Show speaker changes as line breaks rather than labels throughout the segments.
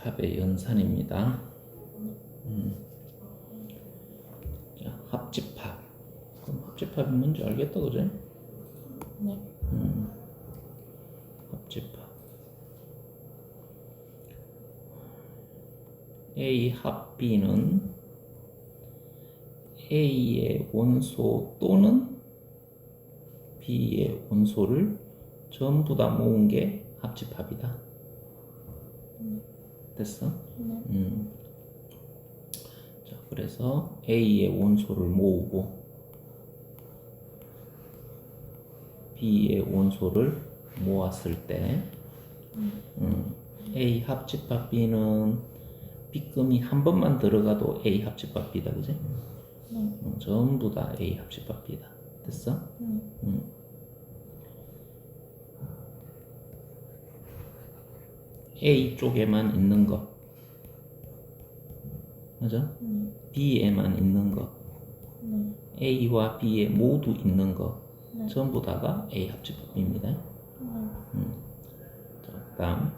합집합의 연산입니다. 음. 자, 합집합. 그럼 합집합이 뭔지 알겠다, 그제?
네.
음. 합집합. A 합 B는 A의 원소 또는 B의 원소를 전부 다 모은 게 합집합이다. 됐어?
네.
음. 자, 그래서 A의 원소를 모으고 B의 원소를 모았을 때 음, A 합집합 B는 B금이 한 번만 들어가도 A 합집합 B다, 그지?
네.
음, 전부 다 A 합집합 B다. 됐어?
네.
음. A 쪽에만 있는 거 맞아?
네.
B에만 있는 거
네.
A와 B에 모두 있는 거
네.
전부 다가 A 합집합입니다.
네.
자, 그다음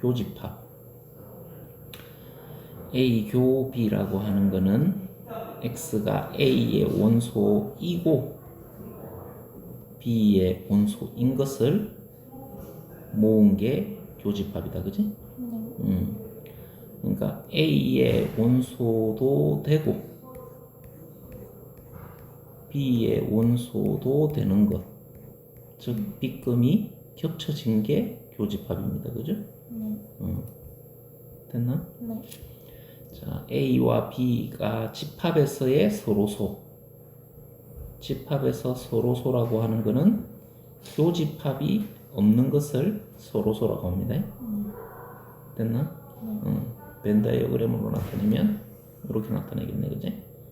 교집합 A 교 B라고 하는 거는 X가 A의 원소이고 B의 원소인 것을 모은 게 교집합이다, 그지?
네.
음. 그러니까 A의 원소도 되고 B의 원소도 되는 것, 즉 B금이 겹쳐진 게 교집합입니다, 그죠?
네.
음. 됐나?
네.
자, A와 B가 집합에서의 서로소. 집합에서 서로소라고 하는 것은 교집합이 없는 것을 서로소라고 합니다. 됐나?
네.
응. 벤 다이어그램으로 나타내면 이렇게 나타내겠네, 그지?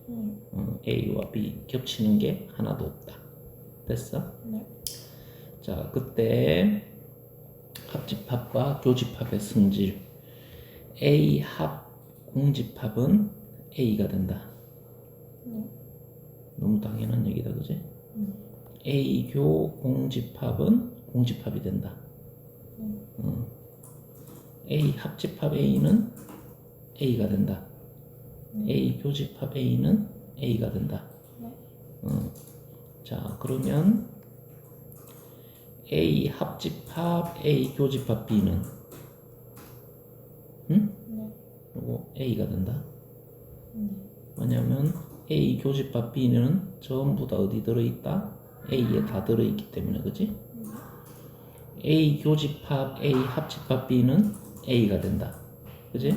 네.
응. A와 B 겹치는 게 하나도 없다. 됐어?
네.
자, 그때 합집합과 교집합의 성질 A 합 공집합은 A가 된다.
네.
너무 당연한 얘기다, 그지?
음.
A 교 공집합은 공집합이 된다.
음.
어. A 합집합 A는 A가 된다. A 교집합 A는 A가 된다.
네.
어. 자, 그러면 A 합집합 A 교집합 B는 응?
네.
요거 A가 된다.
네.
왜냐면 A 교집합 B는 전부 다 어디 들어있다? A에 다 들어있기 때문에 그지? A 교집합 A 합집합 B는 A가 된다. 그지?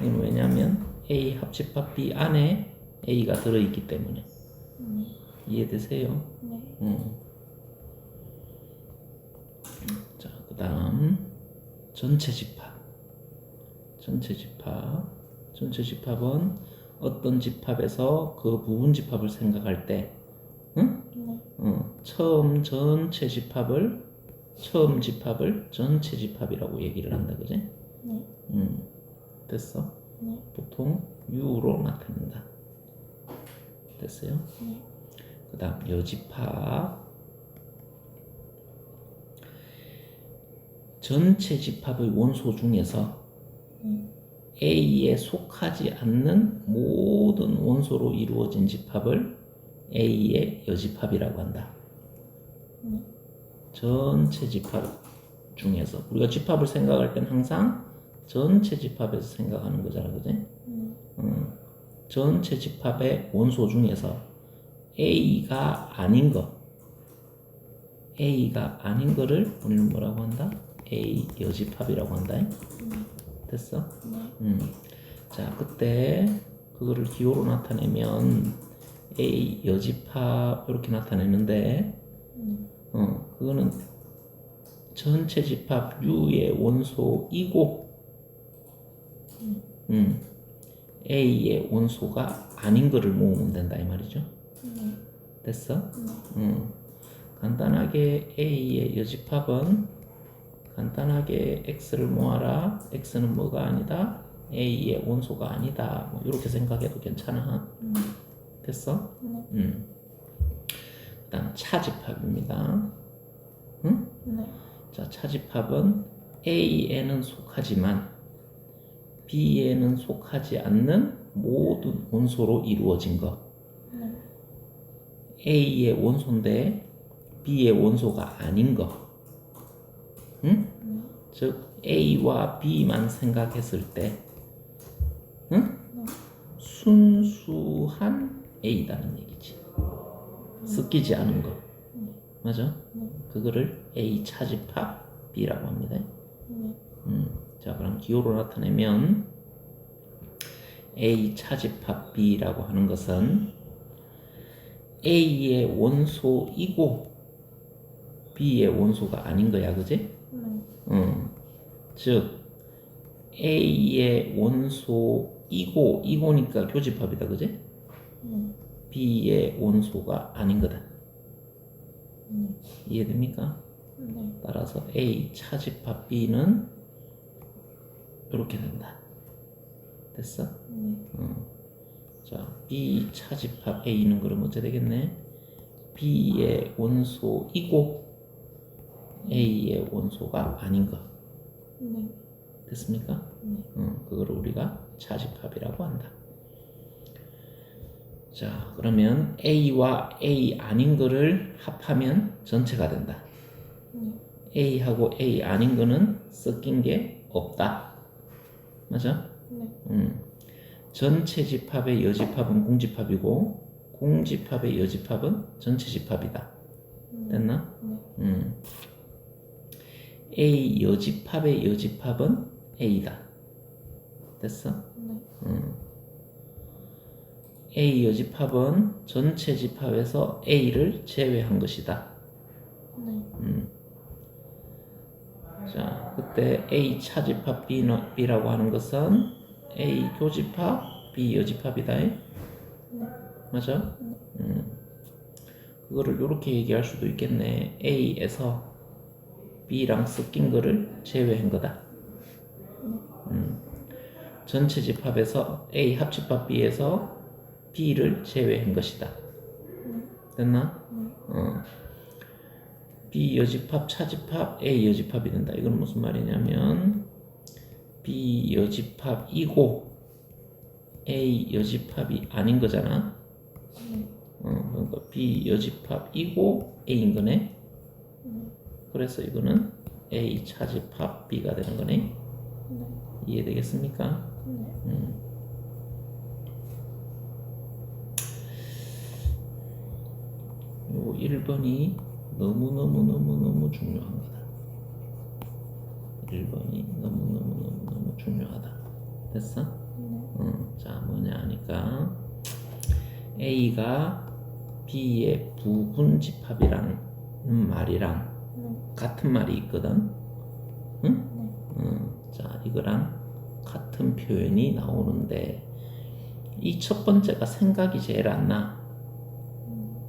왜냐면 A 합집합 B 안에 A가 들어있기 때문에
네.
이해되세요?
네.
음. 자, 그 다음 전체 집합. 전체 집합. 전체 집합은 어떤 집합에서 그 부분 집합을 생각할 때, 응?
네.
어, 처음 전체 집합을 처음 집합을 전체 집합이라고 얘기를 한다, 그지?
네.
음, 됐어?
네.
보통 U로 나타낸다. 됐어요?
네.
그 다음 여집합 전체 집합의 원소 중에서
네.
A에 속하지 않는 모든 원소로 이루어진 집합을 A의 여집합이라고 한다.
네.
전체 집합 중에서 우리가 집합을 생각할 땐 항상 전체 집합에서 생각하는 거잖아, 그지?
네.
음, 전체 집합의 원소 중에서 A가 아닌 것, A가 아닌 거를 우리는 뭐라고 한다? A 여집합이라고 한다. 됐어?
네.
음. 자, 그때 그거를 기호로 나타내면 A 여집합 이렇게 나타내는데,
네.
어, 그거는 전체 집합 U의 원소이고, 음, A의 원소가 아닌 거를 모으면 된다 이 말이죠.
네.
됐어?
네.
음, 간단하게 A의 여집합은 간단하게 X를 모아라. X는 뭐가 아니다? A의 원소가 아니다. 뭐 이렇게 생각해도 괜찮아.
음.
됐어?
네.
음. 그다음 차집합입니다. 응?
네.
자, 차집합은 A에는 속하지만 B에는 속하지 않는 모든 원소로 이루어진 것.
네.
A의 원소인데 B의 원소가 아닌 거. 응?
네.
즉 A와 B만 생각했을 때, 응? 순수한 A다는 얘기지. 섞이지 않은 거. 맞아? 그거를 A 차집합 B라고 합니다.
네.
음, 자 그럼 기호로 나타내면 A 차집합 B라고 하는 것은 A의 원소이고 B의 원소가 아닌 거야, 그지?
네.
음, 즉 A의 원소이고 이고니까 교집합이다, 그지?
네.
B의 원소가 아닌 거다.
네.
이해됩니까?
네.
따라서 A 차집합 B는 이렇게 된다. 됐어?
네.
자, B 차집합 A는 그럼 어째 되겠네? B의 원소이고 A의 원소가 아닌 거.
네.
됐습니까?
네.
응, 그거를 우리가 차집합이라고 한다. 자, 그러면 A와 A 아닌 거를 합하면 전체가 된다.
네.
A하고 A 아닌 거는 섞인 게 없다. 맞아?
네.
음. 전체 집합의 여집합은 공집합이고 공집합의 여집합은 전체 집합이다. 됐나?
네.
음. A 여집합의 여집합은 A다. 됐어?
네.
음. A 여집합은 전체 집합에서 A를 제외한 것이다.
네.
음. 자, 그때 A 차집합 B는, B라고 하는 것은 A 교집합 B 여집합이다.
네.
맞아? 음. 그거를 이렇게 얘기할 수도 있겠네. A에서 B랑 섞인 거를 제외한 거다. 음. 전체 집합에서 A 합집합 B에서 B를 제외한 것이다. 됐나? 어. B 여집합 차집합 A 여집합이 된다. 이건 무슨 말이냐면 B 여집합이고 A 여집합이 아닌 거잖아. 어, 그러니까 B 여집합이고 A인 거네. 그래서 이거는 A 차집합 B가 되는 거네.
네.
이해되겠습니까?
네.
요 1번이 너무너무너무너무 중요한 거다. 1번이 너무너무너무너무 중요하다. 됐어? 응. 자, 뭐냐 하니까 A가 B의 부분 집합이라는 말이랑 같은 말이 있거든. 응? 응. 자, 이거랑 같은 표현이 나오는데 이 첫 번째가 생각이 제일 안 나.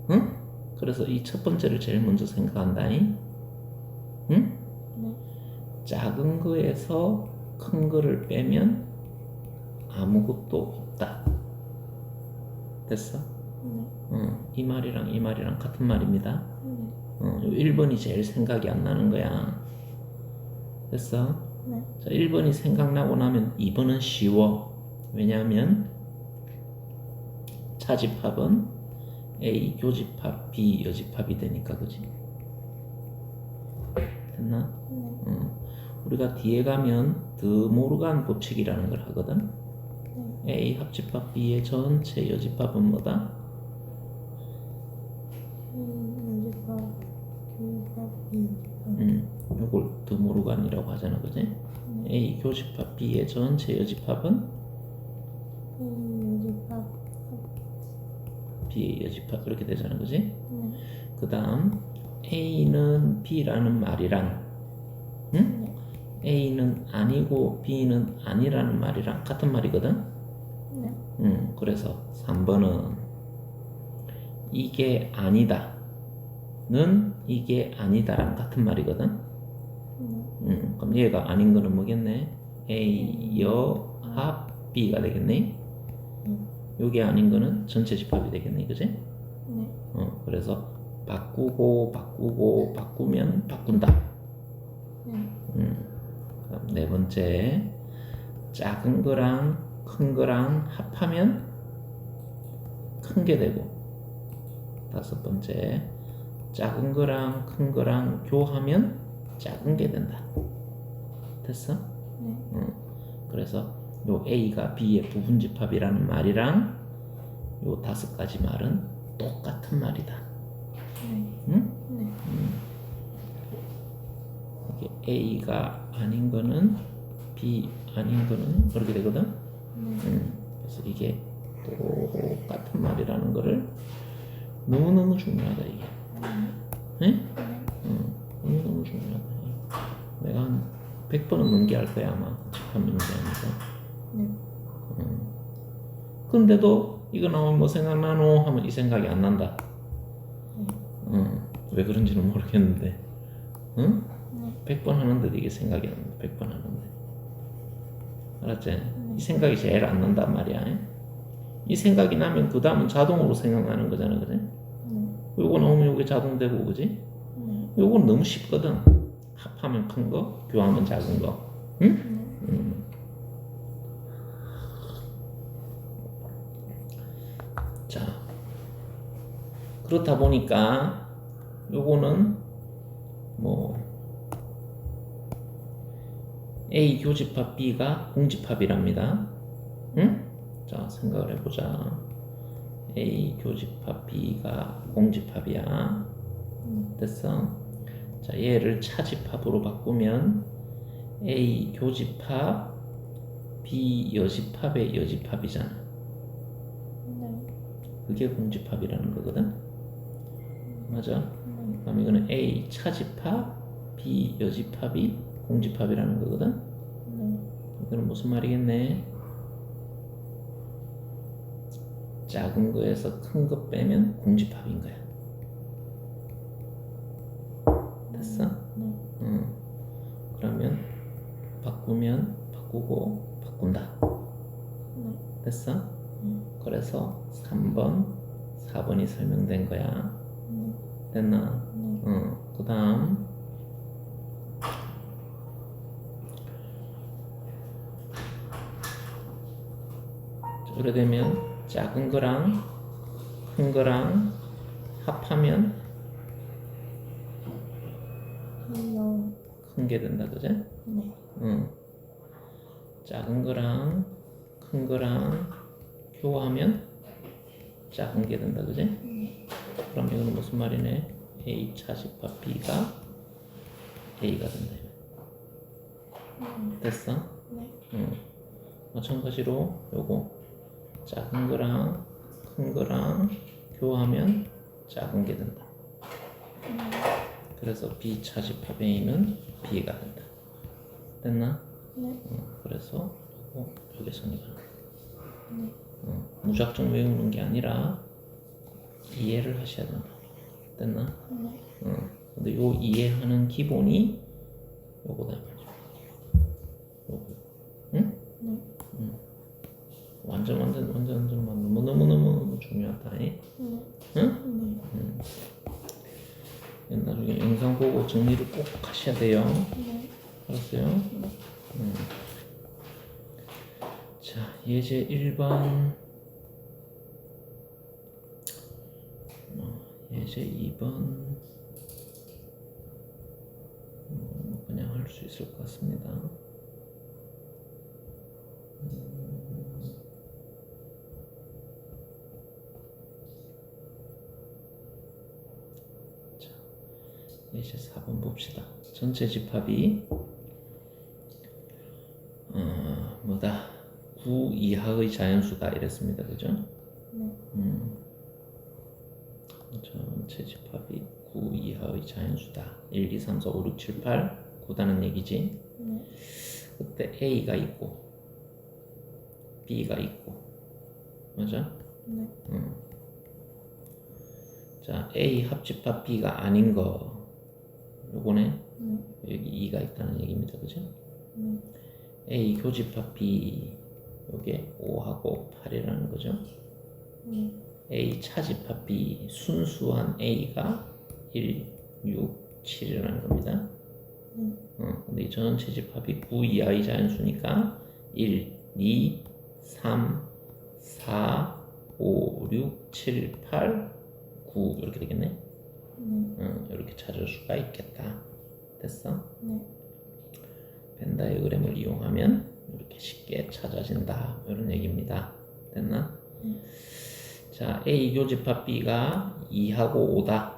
응? 그래서 이 첫 번째를 제일 먼저 생각한다니. 응?
네.
작은 거에서 큰 거를 빼면 아무것도 없다. 됐어?
네.
응. 이 말이랑 이 말이랑 같은 말입니다.
네.
어, 1번이 제일 생각이 안 나는 거야. 됐어?
네.
자, 1번이 생각나고 나면 2번은 쉬워. 왜냐하면 차집합은 A 교집합, B 여집합이 되니까 그지? 됐나?
네.
어. 우리가 뒤에 가면 드 모르간 법칙이라는 걸 하거든. A 합집합 B의 전체 여집합은 뭐다?
교집합 B
음, 요걸 드 모르간이라고 하잖아, 그지? A 교집합 B의 전체 여집합은
A 여집합
B의 여집합 이렇게 되잖아, 그지?
네.
그 다음 A는 B라는 말이랑 응? A는 아니고 B는 아니라는 말이랑 같은 말이거든?
네.
응, 그래서 3번은 이게 아니다 는 이게 아니다랑 같은 말이거든?
네.
응, 그럼 얘가 아닌 거는 뭐겠네? A 여합 B가 되겠네? 요게 아닌 거는 전체 집합이 되겠네, 그지?
네.
어, 그래서 바꾸고 바꾸고 바꾸면 바꾼다.
네.
음. 네 번째 작은 거랑 큰 거랑 합하면 큰 게 되고 다섯 번째 작은 거랑 큰 거랑 교하면 작은 게 된다. 됐어?
네.
응. 그래서 요 A가 B의 부분 집합이라는 말이랑 요 다섯 가지 말은 똑같은 말이다.
네.
응?
네.
이게 A가 아닌 거는 B 아닌 거는 그렇게 되거든.
네.
음, 그래서 이게 똑같은 말이라는 거를 너무 너무 중요하다 이게. 네? 음, 너무 너무 중요하다. 내가 한 100번은 넘게 할 거야 아마 집합 문제하면서.
네.
음. 근데도 이거 나오면 뭐 생각나노 하면 이 생각이 안 난다.
네.
음, 왜 그런지는 모르겠는데. 응?
네.
100번 하는데도 이게 생각이 안 나. 100번 하는데. 알았지? 이 생각이 제일 안 난단 말이야. 이 생각이 나면 그 다음은 자동으로 생각나는 거잖아, 그래?
네.
요거 나오면 요게 자동되고, 그지?
네.
요건 너무 쉽거든. 합하면 큰 거, 교하면 작은 거. 응?
네.
음. 자, 그렇다 보니까 요거는 뭐 A 교집합 B가 공집합이랍니다. 응? 자, 생각을 해보자. A 교집합 B가 공집합이야. 됐어? 자, 얘를 차집합으로 바꾸면 A 교집합 B 여집합의 여집합이잖아.
네.
그게 공집합이라는 거거든. 맞아?
네.
그럼 이거는 A 차집합 B 여집합이 공집합이라는 거거든.
네.
이거는 무슨 말이겠네? 작은 거에서 큰 거 빼면 공집합인 거야. 됐어?
네.
응. 그러면 바꾸면 바꾸고 바꾼다.
네.
됐어?
네.
그래서 3번, 4번이 설명된 거야.
네.
됐나?
네.
응. 그 다음 이렇게 되면 작은 거랑 큰 거랑 합하면
요.
큰게 된다, 그제?
네.
응. 작은 거랑 큰 거랑 교하면 작은 게 된다, 그지? 그럼 이거는 무슨 말이네? A 차집합 B가 A가 된다. 됐어?
네.
응. 마찬가지로 요거 작은 거랑 큰 거랑 교하면 작은 게 된다. 그래서 B 차집합 A는 B가 된다. 됐나?
네.
어, 그래서 요거 여기 성립하는 거야.
네.
어, 무작정 외우는 게 아니라 이해를 하셔야 된다. 됐나?
네.
어, 근데 요 이해하는 기본이 요거다 말이야. 요거. 응?
네.
완전 완전 완전 완전 너무 너무 너무 너무 중요하다. 이.
네.
응?
네.
나중에 영상 보고 정리를 꼭 하셔야 돼요.
네.
알았어요? 음. 자, 예제 1번. 어, 예제 2번. 음, 그냥 할 수 있을 것 같습니다. 음. 자, 예제 4번 봅시다. 전체 집합이 어, 뭐다 9 이하의 자연수다 이랬습니다 그죠?
네.
음. 전체 집합이 9 이하의 자연수다 1, 2, 3, 4, 5, 6, 7, 8 9다는 얘기지
네.
그때 A가 있고 B가 있고 맞아?
네.
음. 자 A 합집합 B가 아닌 거 요거네
네.
여기 2가 있다는 얘기입니다 그죠?
네.
A 교집합 B 요게 5하고 8이라는 거죠.
네.
A 차집합 B 순수한 A가 1, 6, 7이라는 겁니다.
네.
어, 근데 이 전체 집합이 9 이하의 자연수니까 1, 2, 3, 4, 5, 6, 7, 8, 9 이렇게 되겠네.
네.
응, 이렇게 찾을 수가 있겠다. 됐어?
네.
벤 다이어그램을 이용하면 이렇게 쉽게 찾아진다. 이런 얘기입니다. 됐나?
네.
자, A 교집합 B가 2하고 5다.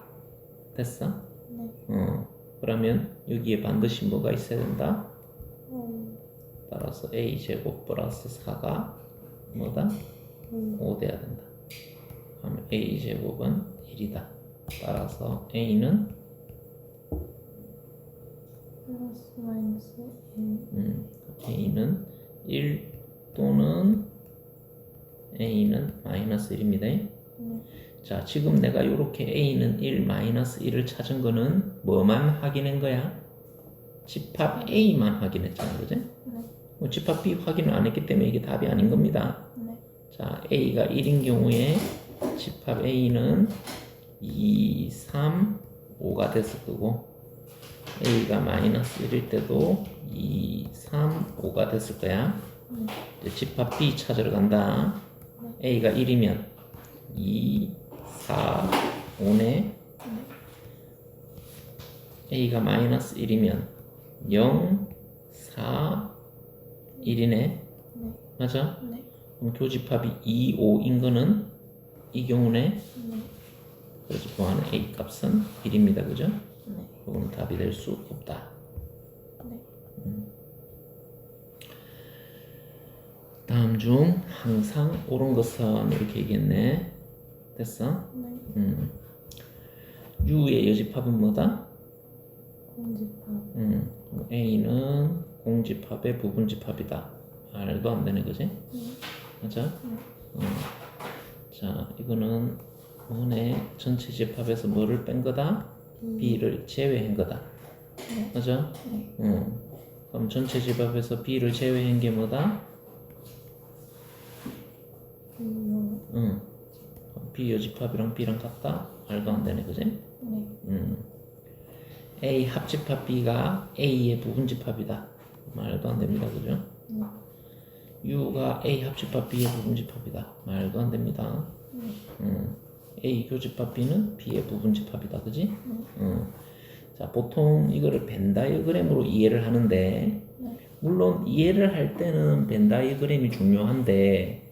됐어?
네.
어. 그러면 여기에 반드시 뭐가 있어야 된다?
오.
따라서 A 제곱 플러스 4가 뭐다?
오.
5 돼야 된다. 그럼 A 제곱은 1이다. 따라서 A는
플러스 마이너스 1.
음, A는 1 또는 A는 마이너스 1입니다.
네.
자, 지금 내가 이렇게 A는 1, 마이너스 1을 찾은 거는 뭐만 확인한 거야? 집합 A만 확인했잖아, 그지?
네.
뭐 집합 B 확인을 안 했기 때문에 이게 답이 아닌 겁니다.
네.
자, A가 1인 경우에 집합 A는 2, 3, 5가 됐을 거고 A가 마이너스 1일 때도 2, 3, 5가 됐을 거야.
네.
집합 B 찾으러 간다. A가 1이면 2, 4, 5네. A가 마이너스 1이면 0, 4, 1이네.
네.
맞아?
네.
그럼 교집합이 2, 5인 거는 이 경우네.
네.
그래서 구하는 A 값은 1입니다. 그죠?
네.
이거는 답이 될 수 없다.
네.
다음 중 항상 옳은 것은 이렇게 얘기했네. 됐어?
네.
음. U의 여집합은 뭐다?
공집합.
음. A는 공집합의 부분집합이다. 말도 안 되네, 그지?
네.
맞아? 음. 자, 이거는 뭐네? 전체 집합에서 뭐를 뺀 거다?
B.
B를 제외한 거다.
네.
맞아?
네.
응. 그럼 전체 집합에서 B를 제외한 게 뭐다?
B요.
응. B 여집합이랑 B랑 같다? 말도 안 되네, 그지?
네.
응. A 합집합 B가 A의 부분집합이다. 말도 안 됩니다, 그죠?
네.
U가 A 합집합 B의 부분집합이다. 말도 안 됩니다.
네.
응. A 교집합 B는 B의 부분집합이다, 그지?
네.
응. 자, 보통 이거를 벤 다이어그램으로 이해를 하는데,
네.
물론 이해를 할 때는 벤 다이어그램이 중요한데
네.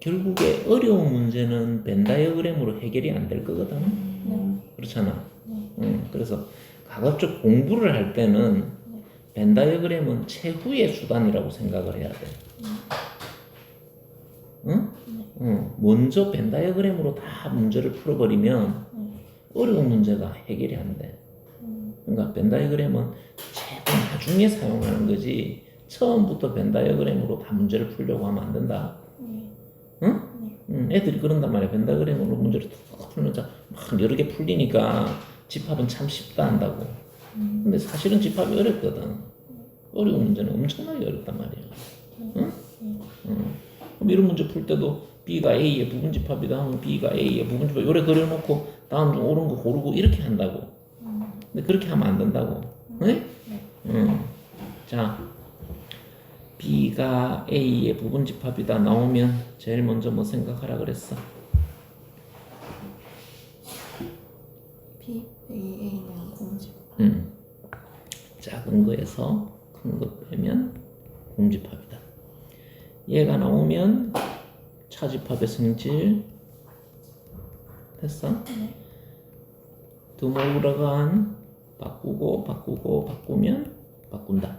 결국에 어려운 문제는 벤 다이어그램으로 해결이 안 될 거거든.
네.
그렇잖아.
네.
응, 그래서 가급적 공부를 할 때는 벤 다이어그램은 최후의 수단이라고 생각을 해야 돼. 응? 응. 먼저 벤 다이어그램으로 다 문제를 풀어버리면
네.
어려운 문제가 해결이 안 돼.
음.
그러니까 벤 다이어그램은 최고 나중에 사용하는 거지 처음부터 벤 다이어그램으로 다 문제를 풀려고 하면 안 된다.
네.
응?
네.
응, 애들이 그런단 말이야. 벤 다이어그램으로 문제를 툭 풀면서 막 여러 개 풀리니까 집합은 참 쉽다 한다고.
음.
근데 사실은 집합이 어렵거든. 어려운 문제는 엄청나게 어렵단 말이야. 응?
네.
응. 그럼 이런 문제 풀 때도 B가 A의 부분집합이다 하면 B가 A의 부분집합 요래 그려놓고 다음 중 옳은 거 고르고 이렇게 한다고.
음.
근데 그렇게 하면 안 된다고. 응?
네.
음. 자, B가 A의 부분 집합이다 나오면 제일 먼저 뭐 생각하라 그랬어?
B. A. A는 공집합.
음. 작은 거에서 큰 거 빼면 공집합이다. 얘가 나오면 차집합의 성질 됐어?
네.
드모그라간 바꾸고 바꾸고 바꾸면 바꾼다.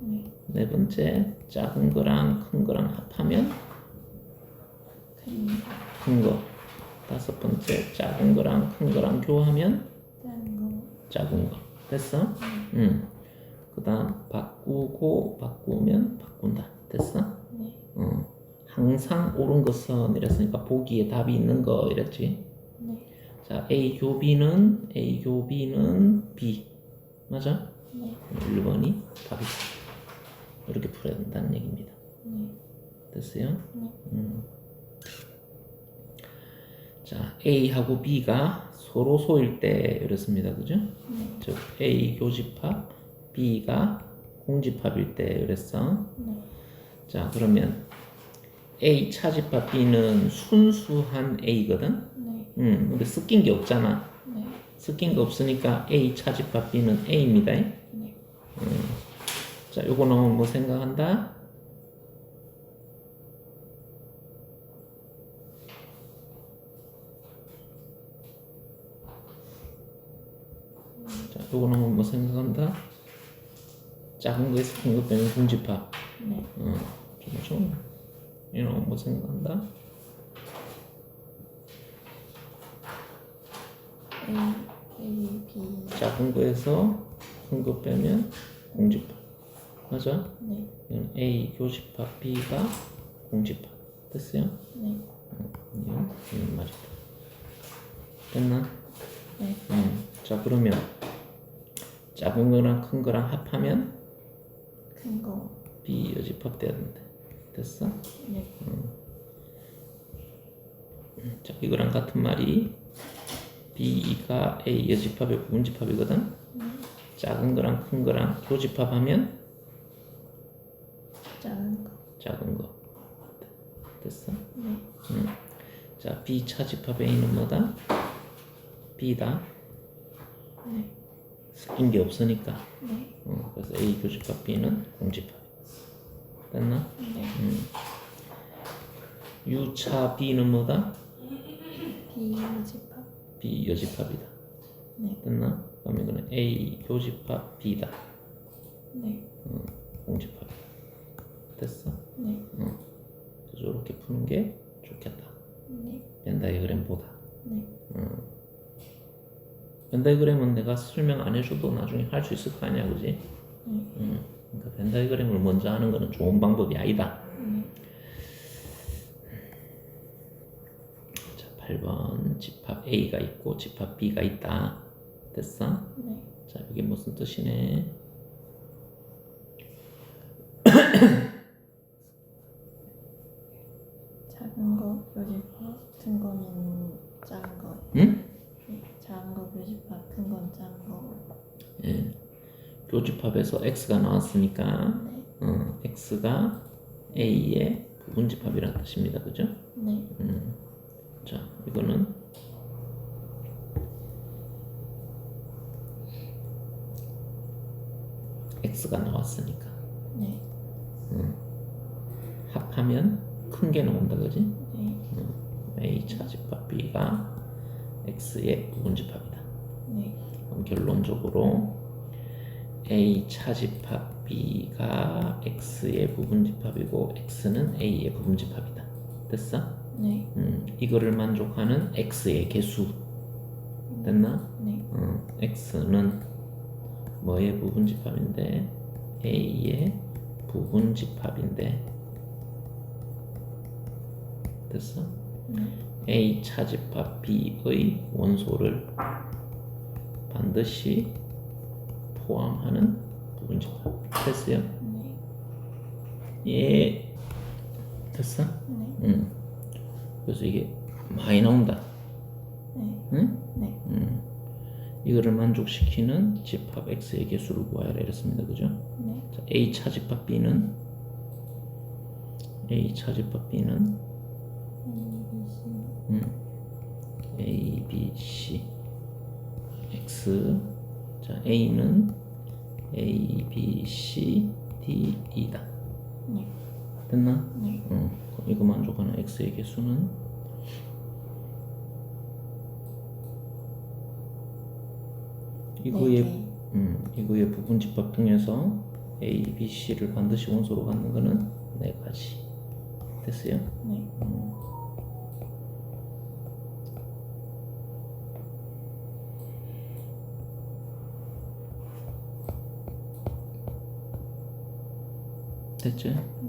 네.
네 번째 작은 거랑 큰 거랑 합하면
큰.
큰 거. 다섯 번째 작은 거랑 큰 거랑 교하면
작은 거.
작은 거. 됐어? 응. 그다음 바꾸고 바꾸면 바꾼다. 됐어?
네.
응. 항상 옳은 것은 이랬으니까 보기에 답이 있는 거 이랬지.
네.
자, A 교비는 A 교비는 B. 맞아?
네.
1번이 답이다. 이렇게 풀어야 된다는 얘기입니다.
네.
됐어요?
네.
음. 자, A하고 B가 서로 소일 때 이렇습니다. 그죠?
네.
즉 A 교집합, B가 공집합일 때 이랬어.
네.
자 그러면 A 차집합 B는 순수한 A거든.
네.
음, 근데 섞인 게 없잖아.
네.
섞인 거 없으니까 A 차집합 B는 A입니다.
네.
자, 요거 나오면 뭐 생각한다? 자, 요거 나오면 뭐 생각한다? 작은 거에서 큰거 빼면 공집합.
네.
어, 좀 이거 나오면 뭐 생각한다?
A, A, B.
작은 거에서 큰 거 빼면 공집합. 맞아?
네.
A 교집합 B가 공집합. 됐어요?
네.
이건 이건 맞다. 됐나?
네.
음. 자 그러면 작은 거랑 큰 거랑 합하면
큰 거.
B 여집합 된대. 됐어?
네.
자 이거랑 같은 말이 B가 A 여집합의 부분집합이거든. 작은 거랑 큰 거랑 교집합하면
작은 거.
작은 거. 됐어?
네.
자 B 차집합 A는 뭐다? B다.
네.
섞인 게 없으니까.
네.
어, 그래서 A 교집합 B는 공집합. 됐나?
네.
U차 B는 뭐다?
B 집합.
B 여집합이다.
네.
됐나? 그럼 이거는 A 교집합 B다.
네.
공집합. 됐어?
네.
그래서 이렇게 푸는 게 좋겠다.
네.
벤 다이그램보다.
네.
벤다이그램은 내가 설명 안 해줘도 나중에 할 수 있을 거 아니야, 그지? 음, 그러니까 벤 다이그램을 먼저 하는 거는 좋은 방법이 아니다.
네.
자, 8번 집합 A가 있고 집합 B가 있다. 됐어?
네.
자, 이게 무슨 뜻이네?
작은 거 교집합. 큰 거는 작은 거.
응?
네. 작은 거 교집합. 큰건 거.
예. 교집합에서 X가 나왔으니까
네.
어, X가 A의 부분집합이라는 뜻입니다. 그죠?
네.
자, 이거는 X가 나왔으니까
네.
합하면 큰 게 나온다. 그지?
네.
A 차집합 B가 X의 부분집합이다.
네.
그럼 결론적으로 A 차집합 B가 X의 부분집합이고 X는 A의 부분집합이다. 됐어?
네.
음, 이거를 만족하는 X의 개수 됐나?
네.
어, X는 뭐의 부분집합인데 A의 부분집합인데 됐어?
네.
A 차집합 B의 원소를 반드시 포함하는 부분집합 됐어요?
네.
예 됐어?
네.
응 그래서 이게 많이 나온다
네.
응?
네.
음. 이거를 만족시키는 집합 X의 개수를 구하라 이랬습니다 그죠?
네.
자, A 차 집합 B는 A 차 집합 B는
A, B, C.
A, B, C X 자 A는 A, B, C, D, E다
네.
됐나?
네.
응. 그럼 이거 만족하는 X의 개수는 이거의
네.
음, 이거의 부분 집합 중에서 A, B, C를 반드시 원소로 갖는 거는 네 가지 됐어요?
네.
됐죠?